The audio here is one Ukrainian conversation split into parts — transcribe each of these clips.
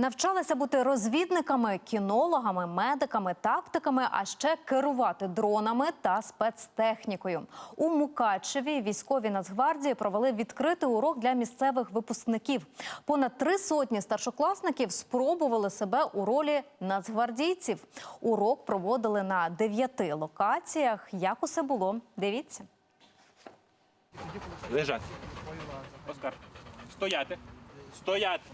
Навчалися бути розвідниками, кінологами, медиками, тактиками, а ще керувати дронами та спецтехнікою. У Мукачеві військові Нацгвардії провели відкритий урок для місцевих випускників. Понад три сотні старшокласників спробували себе у ролі нацгвардійців. Урок проводили на дев'яти локаціях. Як усе було? Дивіться. Лежати. Оскар. Стояти. Стояти.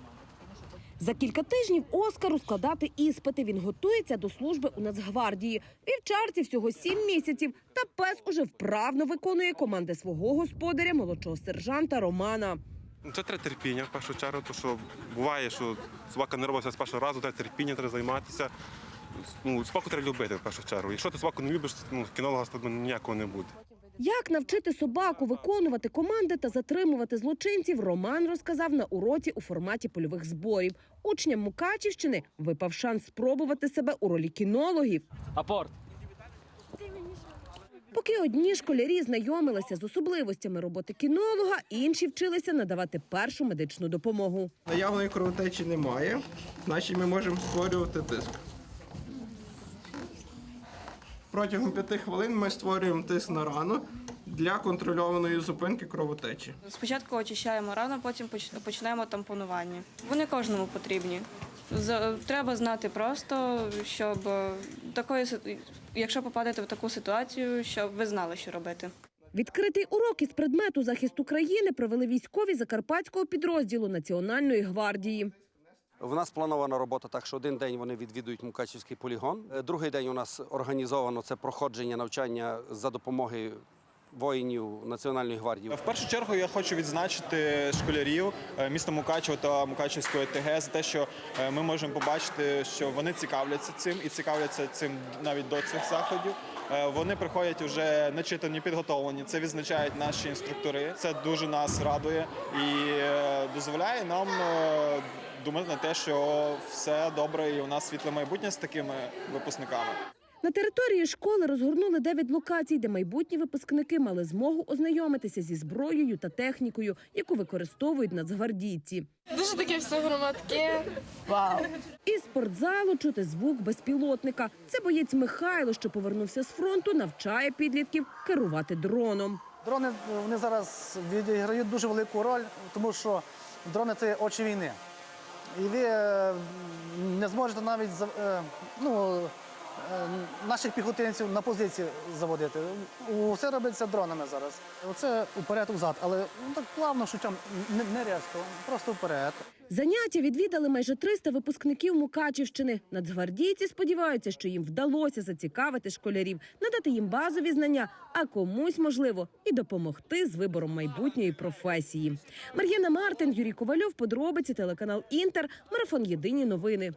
За кілька тижнів Оскару складати іспити. Він готується до служби у Нацгвардії. Вівчарці всього сім місяців. Та пес уже вправно виконує команди свого господаря, молодшого сержанта Романа. Ну, Це треба терпіння в першу чергу, тому що буває, що собака не робиться з першого разу, треба терпіння, треба займатися. Ну, собаку треба любити в першу чергу. Якщо ти собаку не любиш, ну, кінолога з тобою ніякого не буде. Як навчити собаку виконувати команди та затримувати злочинців, Роман розказав на уроці у форматі польових зборів. Учням Мукачівщини випав шанс спробувати себе у ролі кінологів. Апорт. Поки одні школярі знайомилися з особливостями роботи кінолога, інші вчилися надавати першу медичну допомогу. Наявної кровотечі немає, значить ми можемо створювати тиск. Протягом 5 хвилин ми створюємо тиск на рану для контрольованої зупинки кровотечі. Спочатку очищаємо рану, потім поч- починаємо тампонування. Вони кожному потрібні. З- Треба знати просто, щоб е, такої якщо попадете в таку ситуацію, щоб ви знали, що робити. Відкритий урок із предмету захисту країни провели військові закарпатського підрозділу Національної гвардії. В нас планована робота так, що один день вони відвідують Мукачівський полігон. Е, Другий день у нас організовано це проходження навчання за допомоги воїнів Національної гвардії. В першу чергу я хочу відзначити школярів е, міста Мукачево та Мукачевської ОТГ за те, що е, ми можемо побачити, що вони цікавляться цим і цікавляться цим навіть до цих заходів. Е, Вони приходять вже начитані, підготовлені. Це відзначають наші інструктори. Це дуже нас радує і дозволяє нам думати на те, що все добре, і у нас світле майбутнє з такими випускниками. На території школи розгорнули дев'ять локацій, де майбутні випускники мали змогу ознайомитися зі зброєю та технікою, яку використовують нацгвардійці. Дуже таке все громадке. Із спортзалу чути звук безпілотника. Це боєць Михайло, що повернувся з фронту, навчає підлітків керувати дроном. Дрони вони зараз відіграють дуже велику роль, тому що дрони це очі війни. І ви е, не зможете навіть е, ну, наших піхотинців на позиції заводити. Усе робиться дронами зараз. Оце уперед-узад, але ну, так плавно, що там не, не різко, просто вперед. Заняття відвідали майже 300 випускників Мукачівщини. Нацгвардійці сподіваються, що їм вдалося зацікавити школярів, надати їм базові знання, а комусь можливо і допомогти з вибором майбутньої професії. Мар'яна Мартин, Юрій Ковальов, подробиці телеканал Інтер, марафон Єдині новини.